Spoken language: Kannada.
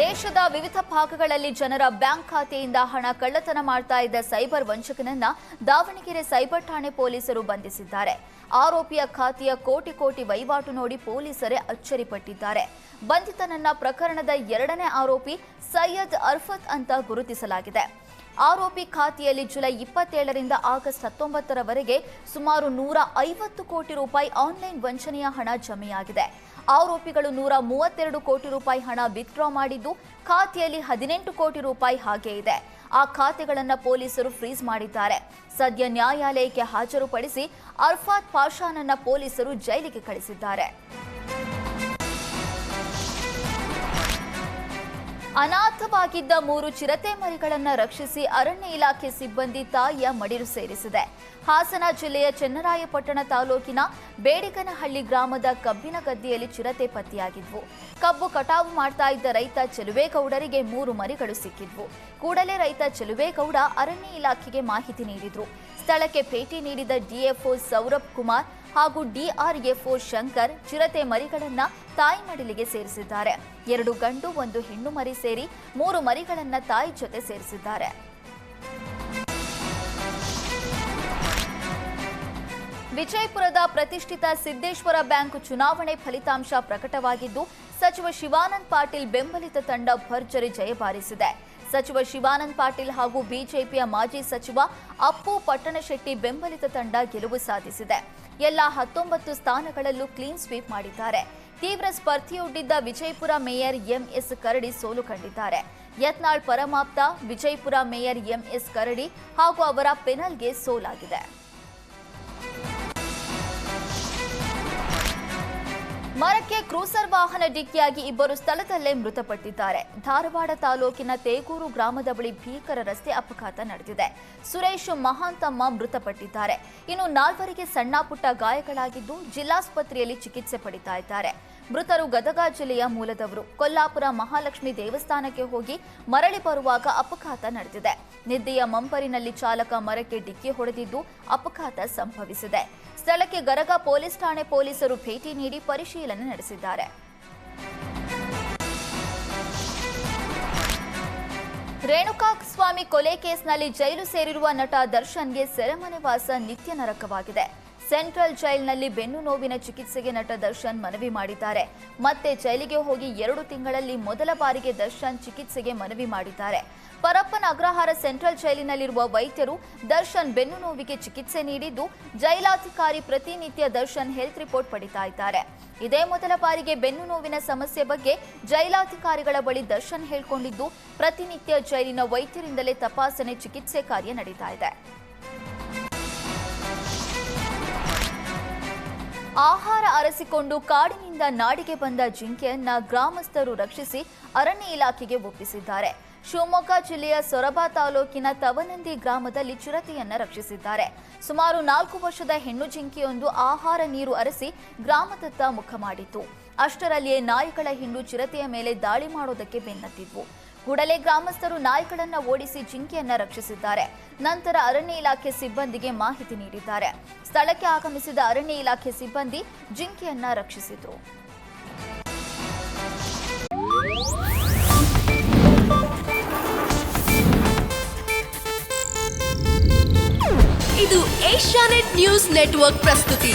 ದೇಶದ ವಿವಿಧ ಭಾಗಗಳಲ್ಲಿ ಜನರ ಬ್ಯಾಂಕ್ ಖಾತೆಯಿಂದ ಹಣ ಕಳ್ಳತನ ಮಾಡ್ತಾ ಇದ್ದ ಸೈಬರ್ ವಂಚಕನನ್ನ ದಾವಣಗೆರೆ ಸೈಬರ್ ಠಾಣೆ ಪೊಲೀಸರು ಬಂಧಿಸಿದ್ದಾರೆ. ಆರೋಪಿಯ ಖಾತೆಯ ಕೋಟಿ ಕೋಟಿ ವಹಿವಾಟು ನೋಡಿ ಪೊಲೀಸರೇ ಅಚ್ಚರಿಪಟ್ಟಿದ್ದಾರೆ. ಬಂಧಿತನನ್ನ ಪ್ರಕರಣದ ಎರಡನೇ ಆರೋಪಿ ಸೈಯದ್ ಅರ್ಫತ್ ಅಂತ ಗುರುತಿಸಲಾಗಿದೆ. ಆರೋಪಿ ಖಾತೆಯಲ್ಲಿ ಜುಲೈ ಇಪ್ಪತ್ತೇಳರಿಂದ ಆಗಸ್ಟ್ ಹತ್ತೊಂಬತ್ತರವರೆಗೆ ಸುಮಾರು ನೂರ ಐವತ್ತು ಕೋಟಿ ರೂಪಾಯಿ ಆನ್ಲೈನ್ ವಂಚನೆಯ ಹಣ ಜಮೆಯಾಗಿದೆ. ಆರೋಪಿಗಳು ನೂರ ಮೂವತ್ತೆರಡು ಕೋಟಿ ರೂಪಾಯಿ ಹಣ ವಿತ್ಡ್ರಾ ಮಾಡಿದ್ದು, ಖಾತೆಯಲ್ಲಿ ಹದಿನೆಂಟು ಕೋಟಿ ರೂಪಾಯಿ ಹಾಗೆ ಇದೆ. ಆ ಖಾತೆಗಳನ್ನು ಪೊಲೀಸರು ಫ್ರೀಸ್ ಮಾಡಿದ್ದಾರೆ. ಸದ್ಯ ನ್ಯಾಯಾಲಯಕ್ಕೆ ಹಾಜರುಪಡಿಸಿ ಅರ್ಫಾತ್ ಪಾಷಾನನ್ನ ಪೊಲೀಸರು ಜೈಲಿಗೆ ಕಳಿಸಿದ್ದಾರೆ. ಅನಾಥವಾಗಿದ್ದ ಮೂರು ಚಿರತೆ ಮರಿಗಳನ್ನು ರಕ್ಷಿಸಿ ಅರಣ್ಯ ಇಲಾಖೆ ಸಿಬ್ಬಂದಿ ತಾಯಿಯ ಮಡಿಲು ಸೇರಿಸಿದೆ. ಹಾಸನ ಜಿಲ್ಲೆಯ ಚೆನ್ನರಾಯಪಟ್ಟಣ ತಾಲೂಕಿನ ಬೇಡಿಗನಹಳ್ಳಿ ಗ್ರಾಮದ ಕಬ್ಬಿನ ಗದ್ದೆಯಲ್ಲಿ ಚಿರತೆ ಪತ್ತೆಯಾಗಿದ್ವು. ಕಬ್ಬು ಕಟಾವು ಮಾಡ್ತಾ ಇದ್ದ ರೈತ ಚೆಲುವೇಗೌಡರಿಗೆ ಮೂರು ಮರಿಗಳು ಸಿಕ್ಕಿದ್ವು. ಕೂಡಲೇ ರೈತ ಚೆಲುವೇಗೌಡ ಅರಣ್ಯ ಇಲಾಖೆಗೆ ಮಾಹಿತಿ ನೀಡಿದ್ರು. ಸ್ಥಳಕ್ಕೆ ಭೇಟಿ ನೀಡಿದ ಡಿಎಫ್ಒ ಸೌರಭ್ ಕುಮಾರ್ ಹಾಗೂ ಡಿಆರ್ಎಫ್ಒ ಶಂಕರ್ ಚಿರತೆ ಮರಿಗಳನ್ನ ತಾಯಿ ಮಡಿಲಿಗೆ ಸೇರಿಸಿದ್ದಾರೆ. ಎರಡು ಗಂಡು, ಒಂದು ಹೆಣ್ಣು ಮರಿ ಸೇರಿ ಮೂರು ಮರಿಗಳನ್ನ ತಾಯಿ ಜೊತೆ ಸೇರಿಸಿದ್ದಾರೆ. ವಿಜಯಪುರದ ಪ್ರತಿಷ್ಠಿತ ಸಿದ್ದೇಶ್ವರ ಬ್ಯಾಂಕ್ ಚುನಾವಣೆ ಫಲಿತಾಂಶ ಪ್ರಕಟವಾಗಿದ್ದು, ಸಚಿವ ಶಿವಾನಂದ್ ಪಾಟೀಲ್ ಬೆಂಬಲಿತ ತಂಡ ಭರ್ಜರಿ ಜಯ ಬಾರಿಸಿದೆ ಸಚಿವ ಶಿವಾನಂದ್ ಪಾಟೀಲ್ ಹಾಗೂ ಬಿಜೆಪಿಯ ಮಾಜಿ ಸಚಿವ ಅಪ್ಪು ಪಟ್ಟಣಶೆಟ್ಟಿ ಬೆಂಬಲಿತ ತಂಡ ಗೆಲುವು ಸಾಧಿಸಿದೆ. ಎಲ್ಲ ಹತ್ತೊಂಬತ್ತು ಸ್ಥಾನಗಳಲ್ಲೂ ಕ್ಲೀನ್ ಸ್ವೀಪ್ ಮಾಡಿದ್ದಾರೆ. ತೀವ್ರ ಸ್ಪರ್ಧೆಯೊಡ್ಡಿದ್ದ ವಿಜಯಪುರ ಮೇಯರ್ ಎಂಎಸ್ ಕರಡಿ ಸೋಲು ಕಂಡಿದ್ದಾರೆ. ಯತ್ನಾಳ್ ಪರಮಾಪ್ತ, ವಿಜಯಪುರ ಮೇಯರ್ ಎಂಎಸ್ ಕರಡಿ ಹಾಗೂ ಅವರ ಪೆನಲ್ಗೆ ಸೋಲಾಗಿದೆ. ಮರಕ್ಕೆ ಕ್ರೂಸರ್ ವಾಹನ ಡಿಕ್ಕಿಯಾಗಿ ಇಬ್ಬರು ಸ್ಥಳದಲ್ಲೇ ಮೃತಪಟ್ಟಿದ್ದಾರೆ. ಧಾರವಾಡ ತಾಲೂಕಿನ ತೇಗೂರು ಗ್ರಾಮದ ಬಳಿ ಭೀಕರ ರಸ್ತೆ ಅಪಘಾತ ನಡೆದಿದೆ. ಸುರೇಶ್ ಮಹಾಂತಮ್ಮ ಮೃತಪಟ್ಟಿದ್ದಾರೆ. ಇನ್ನು ನಾಲ್ವರಿಗೆ ಸಣ್ಣ ಪುಟ್ಟ ಗಾಯಗಳಾಗಿದ್ದು ಜಿಲ್ಲಾಸ್ಪತ್ರೆಯಲ್ಲಿ ಚಿಕಿತ್ಸೆ ಪಡಿತಾ ಇದ್ದಾರೆ. ಮೃತರು ಗದಗ ಜಿಲ್ಲೆಯ ಮೂಲದವರು. ಕೊಲ್ಲಾಪುರ ಮಹಾಲಕ್ಷ್ಮಿ ದೇವಸ್ಥಾನಕ್ಕೆ ಹೋಗಿ ಮರಳಿ ಬರುವಾಗ ಅಪಘಾತ ನಡೆದಿದೆ. ನಿದ್ದೆಯ ಮಂಪರಿನಲ್ಲಿ ಚಾಲಕ ಮರಕ್ಕೆ ಡಿಕ್ಕಿ ಹೊಡೆದಿದ್ದು ಅಪಘಾತ ಸಂಭವಿಸಿದೆ. ಸ್ಥಳಕ್ಕೆ ಗರಗ ಪೊಲೀಸ್ ಠಾಣೆ ಪೊಲೀಸರು ಭೇಟಿ ನೀಡಿ ಪರಿಶೀಲನೆ ನಡೆಸಿದ್ದಾರೆ. ರೇಣುಕಾ ಸ್ವಾಮಿ ಕೊಲೆ ಕೇಸ್ನಲ್ಲಿ ಜೈಲು ಸೇರಿರುವ ನಟ ದರ್ಶನ್ಗೆ ಸೆರೆಮನೆ ವಾಸ ನಿತ್ಯ ನರಕವಾಗಿದೆ. ಸೆಂಟ್ರಲ್ ಜೈಲ್ನಲ್ಲಿ ಬೆನ್ನು ನೋವಿನ ಚಿಕಿತ್ಸೆಗೆ ನಟ ದರ್ಶನ್ ಮನವಿ ಮಾಡಿದ್ದಾರೆ. ಮತ್ತೆ ಜೈಲಿಗೆ ಹೋಗಿ ಎರಡು ತಿಂಗಳಲ್ಲಿ ಮೊದಲ ಬಾರಿಗೆ ದರ್ಶನ್ ಚಿಕಿತ್ಸೆಗೆ ಮನವಿ ಮಾಡಿದ್ದಾರೆ. ಪರಪ್ಪನ ಅಗ್ರಹಾರ ಸೆಂಟ್ರಲ್ ಜೈಲಿನಲ್ಲಿರುವ ವೈದ್ಯರು ದರ್ಶನ್ ಬೆನ್ನು ನೋವಿಗೆ ಚಿಕಿತ್ಸೆ ನೀಡಿದ್ದು, ಜೈಲಾಧಿಕಾರಿ ಪ್ರತಿನಿತ್ಯ ದರ್ಶನ್ ಹೆಲ್ತ್ ರಿಪೋರ್ಟ್ ಪಡಿತಾ ಇದ್ದಾರೆ. ಇದೇ ಮೊದಲ ಬಾರಿಗೆ ಬೆನ್ನು ನೋವಿನ ಸಮಸ್ಯೆ ಬಗ್ಗೆ ಜೈಲಾಧಿಕಾರಿಗಳ ಬಳಿ ದರ್ಶನ್ ಹೇಳ್ಕೊಂಡಿದ್ದು, ಪ್ರತಿನಿತ್ಯ ಜೈಲಿನ ವೈದ್ಯರಿಂದಲೇ ತಪಾಸಣೆ ಚಿಕಿತ್ಸೆ ಕಾರ್ಯ ನಡೀತಾ ಇದೆ. ಆಹಾರ ಅರಸಿಕೊಂಡು ಕಾಡಿನಿಂದ ನಾಡಿಗೆ ಬಂದ ಜಿಂಕೆಯನ್ನ ಗ್ರಾಮಸ್ಥರು ರಕ್ಷಿಸಿ ಅರಣ್ಯ ಇಲಾಖೆಗೆ ಒಪ್ಪಿಸಿದ್ದಾರೆ. ಶಿವಮೊಗ್ಗ ಜಿಲ್ಲೆಯ ಸೊರಬ ತಾಲೂಕಿನ ತವನಂದಿ ಗ್ರಾಮದಲ್ಲಿ ಚಿರತೆಯನ್ನ ರಕ್ಷಿಸಿದ್ದಾರೆ. ಸುಮಾರು ನಾಲ್ಕು ವರ್ಷದ ಹೆಣ್ಣು ಜಿಂಕೆಯೊಂದು ಆಹಾರ ನೀರು ಅರಸಿ ಗ್ರಾಮದತ್ತ ಮುಖ ಮಾಡಿತ್ತು. ಅಷ್ಟರಲ್ಲಿಯೇ ನಾಯಿಗಳ ಹಿಂಡು ಚಿರತೆಯ ಮೇಲೆ ದಾಳಿ ಮಾಡೋದಕ್ಕೆ ಬೆನ್ನತ್ತಿದ್ವು. ಕೂಡಲೇ ಗ್ರಾಮಸ್ಥರು ನಾಯಿಗಳನ್ನ ಓಡಿಸಿ ಜಿಂಕೆಯನ್ನ ರಕ್ಷಿಸಿದ್ದಾರೆ. ನಂತರ ಅರಣ್ಯ ಇಲಾಖೆ ಸಿಬ್ಬಂದಿಗೆ ಮಾಹಿತಿ ನೀಡಿದ್ದಾರೆ. ಸ್ಥಳಕ್ಕೆ ಆಗಮಿಸಿದ ಅರಣ್ಯ ಇಲಾಖೆ ಸಿಬ್ಬಂದಿ ಜಿಂಕೆಯನ್ನ ರಕ್ಷಿಸಿದ್ರು. ಇದು ಏಷ್ಯಾನೆಟ್ ನ್ಯೂಸ್ ನೆಟ್ವರ್ಕ್ ಪ್ರಸ್ತುತಿ.